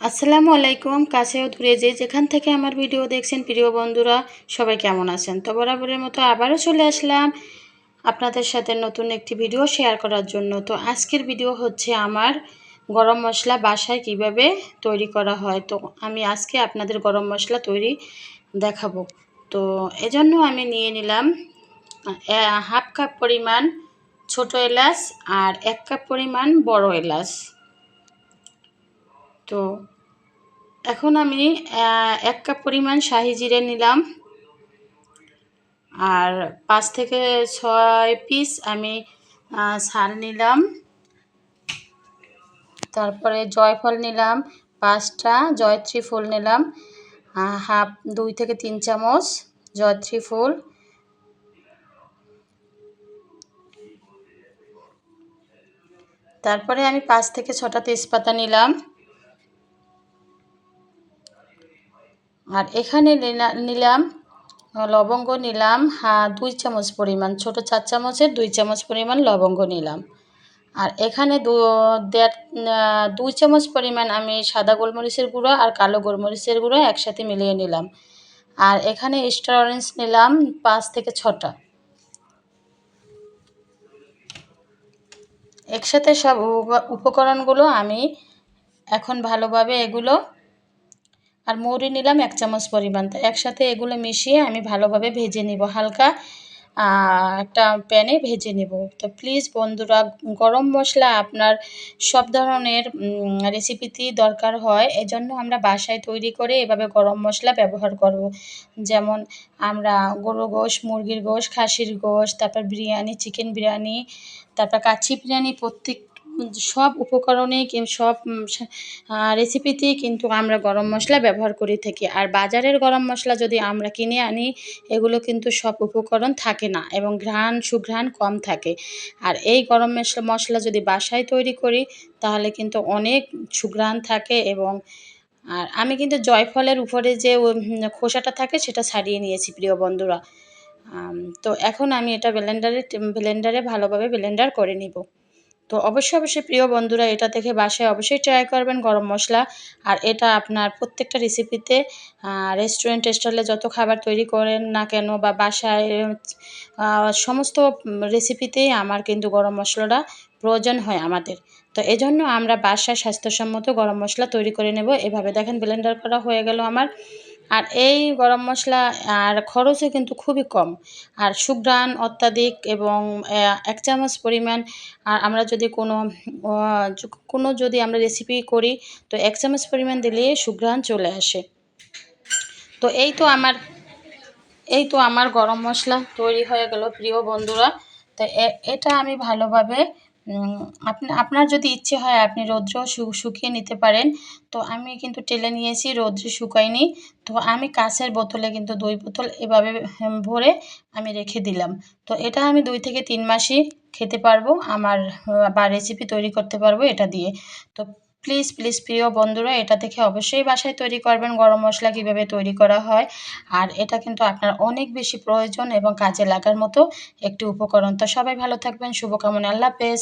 আসসালামু আলাইকুম কাছেও দূরে যে যেখান থেকে আমার ভিডিও দেখছেন প্রিয় বন্ধুরা, সবাই কেমন আছেন? তো বরাবরের মতো আবারও চলে আসলাম আপনাদের সাথে নতুন একটি ভিডিও শেয়ার করার জন্য। তো আজকের ভিডিও হচ্ছে আমার গরম মশলা বাসায় কীভাবে তৈরি করা হয়। তো আমি আজকে আপনাদের গরম মশলা তৈরি দেখাবো। তো এজন্য আমি নিয়ে নিলাম হাফ কাপ পরিমাণ ছোট এলাচ আর এক কাপ পরিমাণ বড় এলাচ। তো এখন আমি এক কাপ পরিমাণ শাহি জিরে নিলাম। আর পাঁচ থেকে ছয় পিস আমি সার নিলাম। তারপরে জয়ফল নিলাম, পাঁচটা জয়ত্রী ফুল নিলাম হাফ, দুই থেকে তিন চামচ জয়ত্রী ফুল। তারপরে আমি পাঁচ থেকে ছটা তেজপাতা নিলাম। আর এখানে নিলাম, লবঙ্গ নিলাম, হা, দুই চামচ পরিমাণ, ছোট চার চামচের দুই চামচ পরিমাণ লবঙ্গ নিলাম। আর এখানে দু, দেড় দুই চামচ পরিমাণ আমি সাদা গোলমরিচের গুঁড়ো আর কালো গোলমরিচের গুঁড়ো একসাথে মিলিয়ে নিলাম। আর এখানে স্টার অরেঞ্জ নিলাম পাঁচ থেকে ছটা। একসাথে সব উপকরণগুলো আমি এখন ভালোভাবে এগুলো আর মৌরি নিলাম এক চামচ পরিমাণ। তো একসাথে এগুলো মিশিয়ে আমি ভালোভাবে ভেজে নিব। হালকা একটা প্যানে ভেজে নেব। তো প্লিজ বন্ধুরা, গরম মশলা আপনার সব ধরনের রেসিপিতেই দরকার হয়। এজন্য আমরা বাসায় তৈরি করে এভাবে গরম মশলা ব্যবহার করব। যেমন আমরা গরু গোশ, মুরগির গোশ, খাসির গোশ, তারপর বিরিয়ানি চিকেন বিরিয়ানি, তারপর কাচ্চি বিরিয়ানি প্রত্যেক সব উপকরণে সব রেসিপিতেই কিন্তু আমরা গরম মশলা ব্যবহার করে থাকি। আর বাজারের গরম মশলা যদি আমরা কিনে আনি, এগুলো কিন্তু সব উপকরণ থাকে না এবং ঘ্রাণ, সুঘ্রাণ কম থাকে। আর এই গরম মশলা মশলা যদি বাসায় তৈরি করি, তাহলে কিন্তু অনেক সুঘ্রাণ থাকে এবং, আর আমি কিন্তু জয়ফলের উপরে যে খোসাটা থাকে, সেটা ছাড়িয়ে নিয়েছি, প্রিয় বন্ধুরা। তো এখন আমি এটা ব্লেন্ডারে ব্লেন্ডারে ভালোভাবে ব্লেন্ডার করে নিব। তো অবশ্যই অবশ্যই প্রিয় বন্ধুরা, এটা দেখে বাসায় অবশ্যই ট্রাই করবেন গরম মশলা। আর এটা আপনার প্রত্যেকটা রেসিপিতে রেস্টুরেন্ট স্টাইলে যত খাবার তৈরি করেন না কেন বা বাসায় সমস্ত রেসিপিতেই আমার কিন্তু গরম মশলাটা প্রয়োজন হয় আমাদের। তো এজন্য আমরা বাসায় স্বাস্থ্যসম্মত গরম মশলা তৈরি করে নেব। এভাবে দেখেন ব্লেন্ডার করা হয়ে গেল আমার। আর এই গরম মশলা আর খরচও কিন্তু খুবই কম। আর সুগ্রান অত্যাধিক এবং এক চামচ পরিমাণ আর আমরা যদি কোনো কোনো যদি আমরা রেসিপি করি, তো এক চামচ পরিমাণ দিলে সুগ্রান চলে আসে। তো এই তো আমার, এই তো আমার গরম মশলা তৈরি হয়ে গেল প্রিয় বন্ধুরা। তো এটা আমি ভালোভাবে আপনার যদি ইচ্ছে হয় আপনি রৌদ্র শুকিয়ে নিতে পারেন। তো আমি কিন্তু টেলে নিয়েছি, রৌদ্রে শুকাইনি তো আমি কাঁচের বোতলে কিন্তু দুই বোতল এভাবে ভরে আমি রেখে দিলাম। তো এটা আমি দুই থেকে তিন মাসই খেতে পারব, আমার বা রেসিপি তৈরি করতে পারব এটা দিয়ে। তো প্লিজ প্লিজ প্রিয় বন্ধুরা, এটা দেখে অবশ্যই বাসায় তৈরি করবেন, গরম মশলা কীভাবে তৈরি করা হয়। আর এটা কিন্তু আপনার অনেক বেশি প্রয়োজন এবং কাজে লাগার মতো একটি উপকরণ। তো সবাই ভালো থাকবেন, শুভকামনা, আল্লাহ হাফেজ।